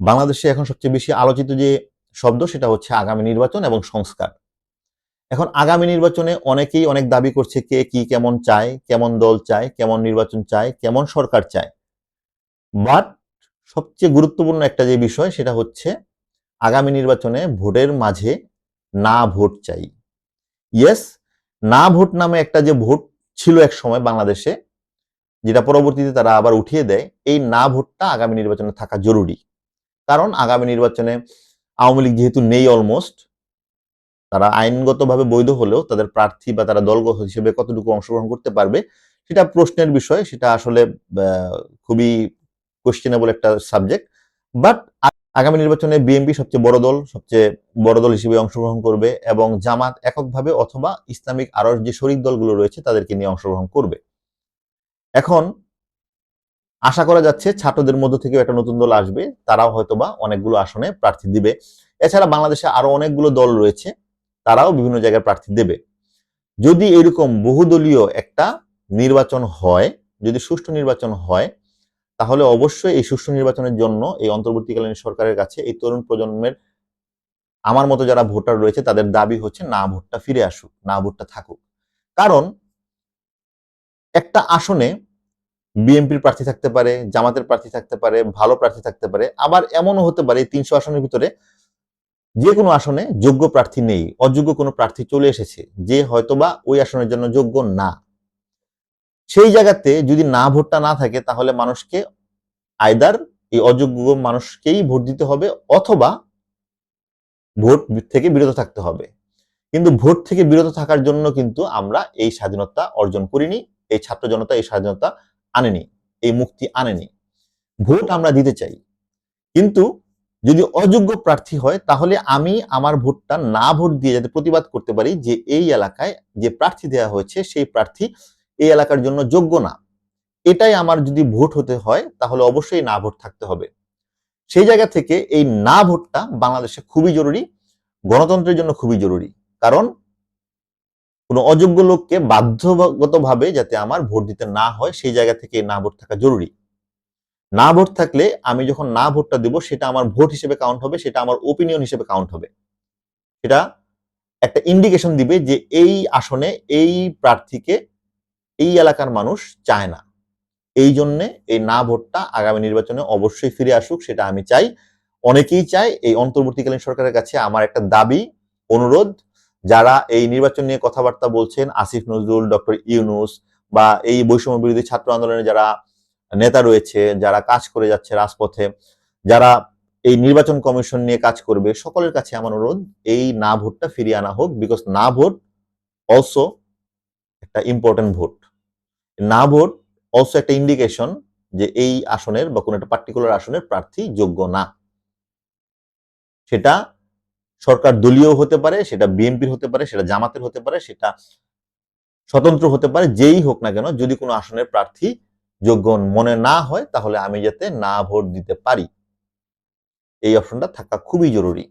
বাংলাদেশে এখন সবচেয়ে বেশি আলোচিত যে শব্দ সেটা হচ্ছে আগামী নির্বাচন এবং সংস্কার। এখন আগামী নির্বাচনে অনেকেই অনেক দাবি করছে কে কি কেমন চায়, কেমন দল চায়, কেমন নির্বাচন চায়, কেমন সরকার চায়। বাট সবচেয়ে গুরুত্বপূর্ণ একটা যে বিষয় সেটা হচ্ছে আগামী নির্বাচনে ভোটের মাঝে না ভোট চাই। ইয়েস, না ভোট নামে একটা যে ভোট ছিল এক সময় বাংলাদেশে, যেটা পরবর্তীতে তারা আবার উঠিয়ে দেয়, এই না ভোটটা আগামী নির্বাচনে থাকা জরুরি। কারণ আগামী নির্বাচনে আওয়ামী লীগ যেহেতু নেই অলমোস্ট তারা আইনগতভাবে বৈধ হলেও তাদের প্রার্থী বা তারা দলগত হিসেবে কতটুকু অংশগ্রহণ করতে পারবে, সেটা প্রশ্নের বিষয়, সেটা আসলে খুবই কোশ্চেনেবল একটা সাবজেক্ট বাট আগামী নির্বাচনে বিএনপি সবচেয়ে বড় দল, সবচেয়ে বড় দল হিসেবে অংশগ্রহণ করবে এবং জামাত এককভাবে অথবা ইসলামিক আরও যে শরিক দলগুলো রয়েছে তাদেরকে নিয়ে অংশগ্রহণ করবে। এখন আশা করা যাচ্ছে ছাত্রদের মধ্য থেকেও একটা নতুন দল আসবে। তারাও হয়তোবা অনেকগুলো আসনে প্রার্থী দিবে। এছাড়া বাংলাদেশে আরও অনেকগুলো দল রয়েছে, তারাও বিভিন্ন জায়গায় প্রার্থী দেবে। যদি এরকম বহুদলীয় একটা নির্বাচন হয়, যদি সুষ্ঠু নির্বাচন হয়, তাহলে অবশ্যই এই সুষ্ঠু নির্বাচনের জন্য এই অন্তর্বর্তীকালীন সরকারের কাছে, এই তরুণ প্রজন্মের আমার মতো যারা ভোটার রয়েছে, তাদের দাবি হচ্ছে না ভোটটা ফিরে আসুক, না ভোটটা থাকুক। কারণ একটা আসনে বিএনপির প্রার্থী থাকতে পারে, জামাতের প্রার্থী থাকতে পারে, ভালো প্রার্থী থাকতে পারে, আবার এমনও হতে পারে তিনশো আসনের ভিতরে যে কোনো আসনে যোগ্য প্রার্থী নেই, অযোগ্য কোনো প্রার্থী চলে এসেছে যে হয়তোবা ওই আসনের জন্য যোগ্য না। সেই জায়গাতে যদি না ভোটটা না থাকে তাহলে মানুষকে আয়দার এই অযোগ্য মানুষকেই ভোট দিতে হবে অথবা ভোট থেকে বিরত থাকতে হবে। কিন্তু ভোট থেকে বিরত থাকার জন্য কিন্তু আমরা এই স্বাধীনতা অর্জন করিনি, এই ছাত্র জনতা এই স্বাধীনতা আনেনি, এই মুক্তি আনেনি। ভোট আমরা দিতে চাই। কিন্তু যদি অযোগ্য প্রার্থী হয়, তাহলে আমি আমার ভোটটা না ভোট দিয়ে যাতে প্রতিবাদ করতে পারি যে এই এলাকায় যে প্রার্থী দেওয়া হয়েছে, সেই প্রার্থী এই এলাকার জন্য যোগ্য না। এটাই আমার যদি ভোট হতে হয়, তাহলে অবশ্যই না ভোট থাকতে হবে। সেই জায়গা থেকে এই না ভোটটা বাংলাদেশে খুবই জরুরি, গণতন্ত্রের জন্য খুবই জরুরি। কারণ কোনো অযোগ্য লোককে বাধ্যগতভাবে যাতে আমার ভোট দিতে না হয়, সেই জায়গা থেকে না ভোট থাকা জরুরি। না ভোট থাকলে আমি যখন না ভোটটা দিব, সেটা আমার ভোট হিসেবে কাউন্ট হবে, সেটা আমার ওপিনিয়ন হিসেবে কাউন্ট হবে। সেটা একটা ইন্ডিকেশন দিবে যে এই আসনে এই প্রার্থীকে এই এলাকার মানুষ চায় না। এই জন্যে এই না ভোটটা আগামী নির্বাচনে অবশ্যই ফিরে আসুক, সেটা আমি চাই। অনেকেই চাই এই অন্তর্বর্তীকালীন সরকারের কাছে আমার একটা দাবি, অনুরোধ যারা এই নির্বাচন নিয়ে কথাবার্তা বলছেন, আসিফ নজরুল, ডক্টর ইউনুস বা এই বৈষম্য বিরোধী ছাত্র আন্দোলনে যারা নেতা রয়েছে, যারা কাজ করে যাচ্ছে রাজপথে, যারা এই নির্বাচন কমিশন নিয়ে কাজ করবে, সকলের কাছে আমার অনুরোধ, এই না ভোটটা ফিরিয়ে আনা হোক বিকজ না ভোট অলসো একটা ইম্পর্টেন্ট ভোট। না ভোট অলসো একটা ইন্ডিকেশন যে এই আসনের বা কোনো একটা পার্টিকুলার আসনের প্রার্থী যোগ্য না। সেটা সরকার দলীয় হতে পারে, সেটা বিএনপির হতে পারে, সেটা জামাতের হতে পারে, সেটা স্বতন্ত্র হতে পারে, যেই হোক না কেন, যদি কোনো আসনের প্রার্থী যোগ্য মনে না হয়, তাহলে আমি যাতে না ভোট দিতে পারি। এই অপশনটা থাকা খুবই জরুরি।